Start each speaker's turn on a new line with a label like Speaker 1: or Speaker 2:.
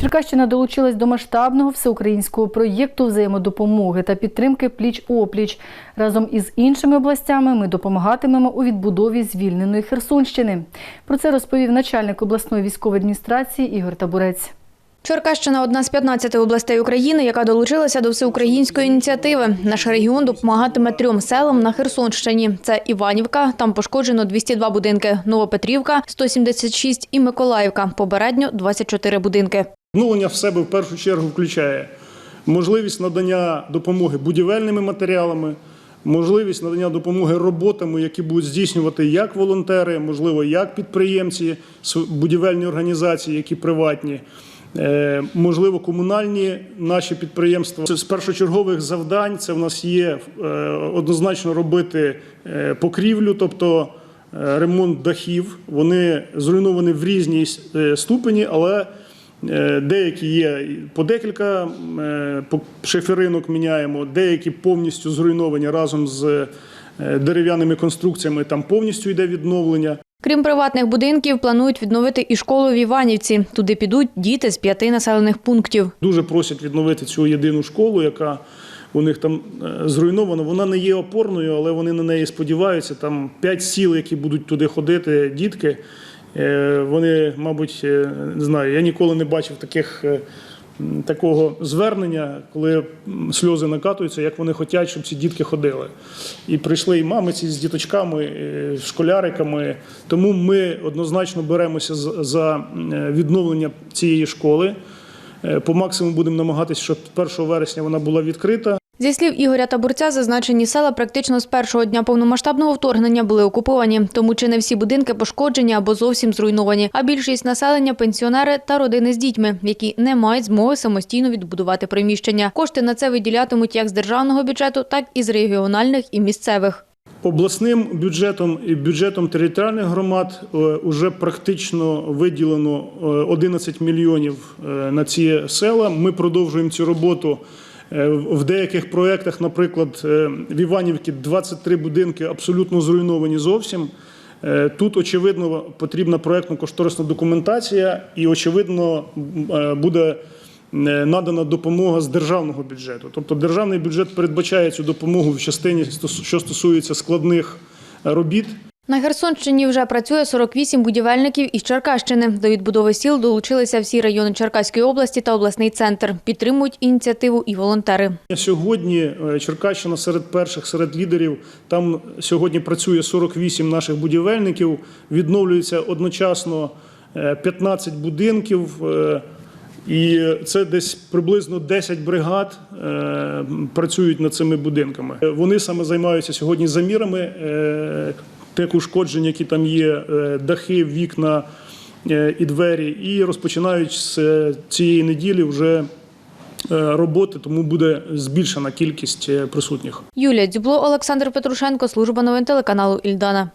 Speaker 1: Черкащина долучилась до масштабного всеукраїнського проєкту взаємодопомоги та підтримки пліч-опліч. Разом із іншими областями ми допомагатимемо у відбудові звільненої Херсонщини. Про це розповів начальник обласної військової адміністрації Ігор Табурець.
Speaker 2: Черкащина – одна з 15 областей України, яка долучилася до всеукраїнської ініціативи. Наш регіон допомагатиме трьом селам на Херсонщині. Це Іванівка, там пошкоджено 202 будинки, Новопетрівка – 176 і Миколаївка, попередньо 24 будинки.
Speaker 3: Відновлення в себе в першу чергу включає можливість надання допомоги будівельними матеріалами, можливість надання допомоги роботами, які будуть здійснювати як волонтери, можливо, як підприємці, будівельні організації, які приватні. е, Можливо, комунальні наші підприємства Це з першочергових завдань. Це в нас є е, однозначно робити е, покрівлю, тобто ремонт дахів. Вони зруйновані в різній ступені, але Деякі є по декілька е, шиферинок міняємо, деякі повністю зруйновані разом з е, дерев'яними конструкціями. Там повністю йде відновлення.
Speaker 2: Крім приватних будинків, планують відновити і школу в Іванівці. Туди підуть діти з п'яти населених пунктів.
Speaker 3: Дуже просять відновити цю єдину школу, яка у них там е, зруйнована. Вона не є опорною, але вони на неї сподіваються. Там п'ять сіл, які будуть туди ходити, дітки. Е, Вони, мабуть, е, не знаю, я ніколи не бачив таких. е, Такого звернення, коли сльози накатуються, як вони хочуть, щоб ці дітки ходили. І прийшли і мами ці з діточками, е, школяриками. Тому ми однозначно беремося за відновлення цієї школи. По максимуму будемо намагатися, щоб 1 вересня вона була відкрита.
Speaker 2: Зі слів Ігоря Табурця, зазначені села практично з першого дня повномасштабного вторгнення були окуповані, тому чи не всі будинки пошкоджені або зовсім зруйновані. А більшість населення пенсіонери та родини з дітьми, які не мають змоги самостійно відбудувати приміщення. Кошти на це виділятимуть як з державного бюджету, так і з регіональних і місцевих.
Speaker 3: Обласним бюджетом і бюджетом територіальних громад вже практично виділено е, 11 мільйонів е, на ці села. Ми продовжуємо цю роботу. Е, В деяких проєктах, наприклад, е, в Іванівці 23 будинки абсолютно зруйновані зовсім. Е, Тут, очевидно, потрібна проєктно-кошторисна документація, і, очевидно, буде надана допомога з державного бюджету. Тобто державний бюджет передбачає цю допомогу в частині, що стосується складних робіт.
Speaker 2: На Херсонщині вже працює 48 будівельників із Черкащини. До відбудови сіл долучилися всі райони Черкаської області та обласний центр. Підтримують ініціативу і волонтери.
Speaker 3: Сьогодні е, Черкащина серед перших, серед лідерів. Там сьогодні працює 48 наших будівельників. Відновлюється одночасно е, 15 будинків. е, І це десь приблизно 10 бригад е, працюють над цими будинками. Е, Вони саме займаються сьогодні замірами е, тих ушкоджень, які там є, е, дахи, вікна е, і двері. І розпочинають з е, цієї неділі вже роботи, тому буде збільшена кількість присутніх.
Speaker 2: Юлія Дзюбло, Олександр Петрушенко, служба новин телеканалу Ільдана.